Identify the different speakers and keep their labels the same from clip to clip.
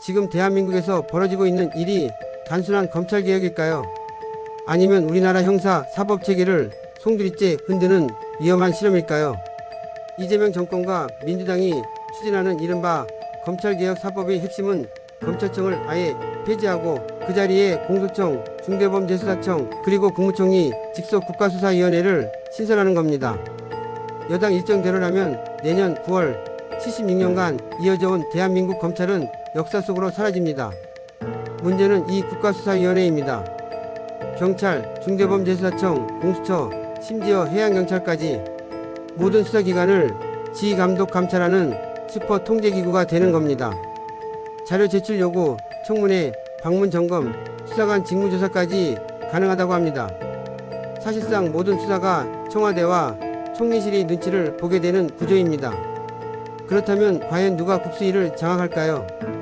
Speaker 1: 지금 대한민국에서 벌어지고 있는 일이 단순한 검찰개혁일까요? 아니면 우리나라 형사 사법 체계를 송두리째 흔드는 위험한 실험일까요? 이재명 정권과 민주당이 추진하는 이른바 검찰개혁 사법의 핵심은 검찰청을 아예 폐지하고 그 자리에 공수청, 중대범죄수사청 그리고 국무총리 직속 국가수사위원회를 신설하는 겁니다. 여당 일정대로라면 내년 9월 76년간 이어져온 대한민국 검찰은 역사 속으로 사라집니다. 문제는 이 국가수사위원회입니다. 경찰, 중대범죄수사청, 공수처, 심지어 해양경찰까지 모든 수사기관을 지감독 감찰하는 슈퍼 통제기구가 되는 겁니다. 자료 제출 요구, 청문회, 방문 점검, 수사관 직무조사까지 가능하다고 합니다. 사실상 모든 수사가 청와대와 총리실이 눈치를 보게 되는 구조입니다. 그렇다면 과연 누가 국수위를 장악할까요?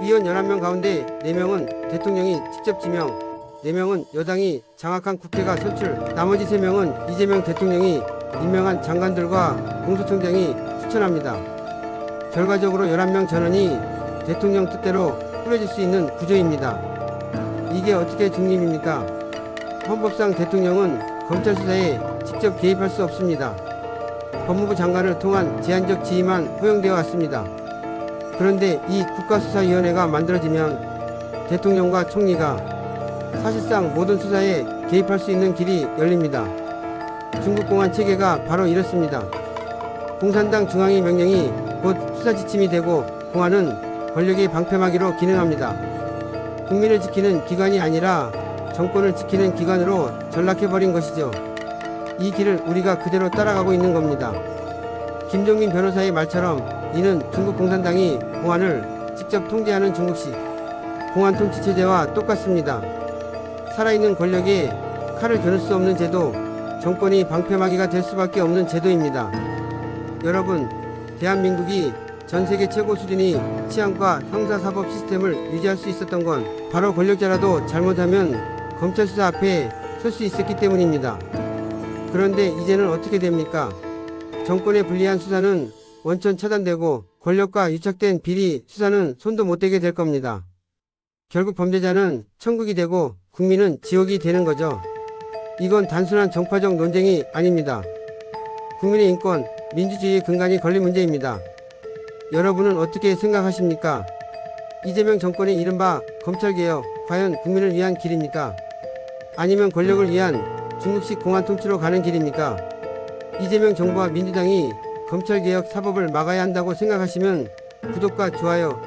Speaker 1: 위원 11명 가운데 4명은 대통령이 직접 지명, 4명은 여당이 장악한 국회가 선출, 나머지 3명은 이재명 대통령이 임명한 장관들과 공수총장이 추천합니다. 결과적으로 11명 전원이 대통령 뜻대로 꾸려질 수 있는 구조입니다. 이게 어떻게 중립입니까? 헌법상 대통령은 검찰 수사에 직접 개입할 수 없습니다. 법무부 장관을 통한 제한적 지휘만 허용되어 왔습니다. 그런데 이 국가수사위원회가 만들어지면 대통령과 총리가 사실상 모든 수사에 개입할 수 있는 길이 열립니다. 중국 공안 체계가 바로 이렇습니다. 공산당 중앙위 명령이 곧 수사 지침이 되고 공안은 권력의 방패막이로 기능합니다. 국민을 지키는 기관이 아니라 정권을 지키는 기관으로 전락해버린 것이죠. 이 길을 우리가 그대로 따라가고 있는 겁니다. 김종민 변호사의 말처럼 이는 중국 공산당이 공안을 직접 통제하는 중국식 공안 통치 체제와 똑같습니다. 살아있는 권력에 칼을 겨눌 수 없는 제도, 정권이 방패막이가 될 수밖에 없는 제도입니다. 여러분, 대한민국이 전 세계 최고 수준의 치안과 형사사법 시스템을 유지할 수 있었던 건 바로 권력자라도 잘못하면 검찰 수사 앞에 설 수 있었기 때문입니다. 그런데 이제는 어떻게 됩니까? 정권의 불리한 수사는 원천 차단되고 권력과 유착된 비리 수사는 손도 못 대게 될 겁니다. 결국 범죄자는 천국이 되고 국민은 지옥이 되는 거죠. 이건 단순한 정파적 논쟁이 아닙니다. 국민의 인권, 민주주의의 근간이 걸린 문제입니다. 여러분은 어떻게 생각하십니까? 이재명 정권의 이른바 검찰개혁, 과연 국민을 위한 길입니까? 아니면 권력을 위한 중국식 공안 통치로 가는 길입니까? 이재명 정부와 민주당이 검찰개혁 사법을 막아야 한다고 생각하시면 구독과 좋아요,